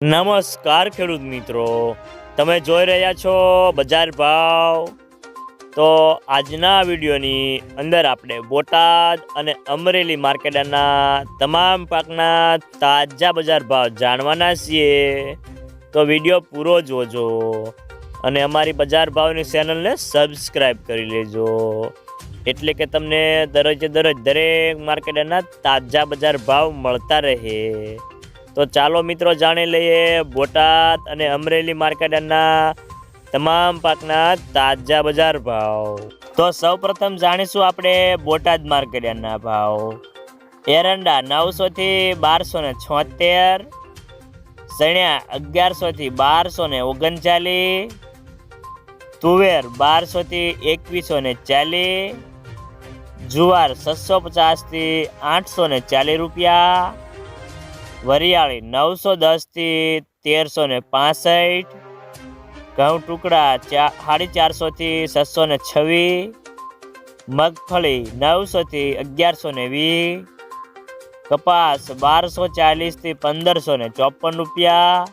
નમસ્કાર ખેડૂત મિત્રો, તમે જોઈ રહ્યા છો બજાર ભાવ. તો આજના વિડીયોની અંદર આપણે બોટાદ અને અમરેલી માર્કેટના તમામ પાકના તાજા બજાર ભાવ જાણવાના છીએ. તો વીડિયો પૂરો જોજો અને અમારી બજાર ભાવની ચેનલને સબસ્ક્રાઈબ કરી લેજો. એટલે કે તમને દરરોજે દરરોજ દરેક માર્કેટના તાજા બજાર ભાવ મળતા રહે. તો ચાલો મિત્રો જાણી લઈએ બોટાદ અને અમરેલી માર્કેટના તમામ પાકના તાજા બજાર ભાવ. તો સૌ પ્રથમ જાણીશું આપણે બોટાદ માર્કેટના ભાવ. એરંડા નવસોથી બારસો ને છોતેર, સણ્યા અગિયારસોથી બારસો ને ઓગણચાલીસ, તુવેર બારસોથી એકવીસો ને ચાલીસ, જુવાર છસો પચાસથી આઠસો ને ચાલીસ રૂપિયા વરિયાળી નવસો દસથી તેરસો ને પાસઠ, ઘઉં ટુકડા ચા સાડી ચારસોથી છસો ને છવ્વીસ મગફળી નવસોથી અગિયારસો ને વીસ, કપાસ બારસો ચાલીસથી પંદરસો ને ચોપન રૂપિયા,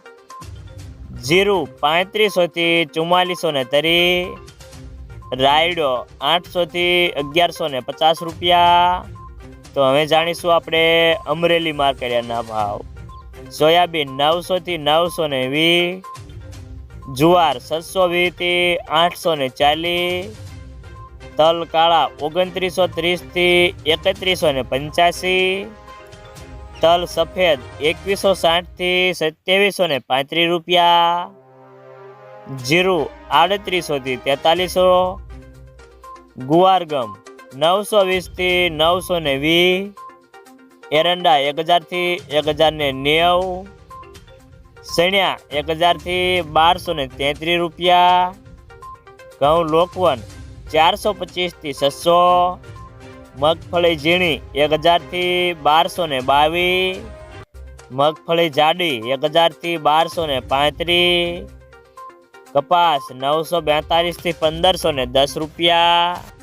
જીરું પાંત્રીસોથી ચુમ્માલીસો ને તરી રાયડો આઠસોથી અગિયારસો ને પચાસ રૂપિયા તો હવે જાણીશું આપણે અમરેલી માર્કેટના ભાવ. સોયાબીન નવસો થી નવસો ને વીસ, જુવાર છસો વીસથી આઠસો ને ચાલીસ, તલ કાળા ઓગણત્રીસો ત્રીસથી એકત્રીસો ને પંચ્યાસી, તલ સફેદ એકવીસો સાઠથી સત્યાવીસો ને પાંત્રીસ રૂપિયા, જીરું આડત્રીસો થી તેતાલીસો ગુવારગમ નવસો વીસથી નવસો ને વીસ એરંડા એક હજારથી એક હજાર ને નેવું, સણ્યા એક હજારથી બારસો ને તેત્રીસ રૂપિયા, ઘઉં લોકવન ચારસો પચીસથી છસો, મગફળી ઝીણી એક હજારથી બારસો ને બાવીસ, મગફળી જાડી એક હજારથી બારસો ને પાંત્રીસ, કપાસ નવસો બેતાલીસથી પંદરસો ને દસ રૂપિયા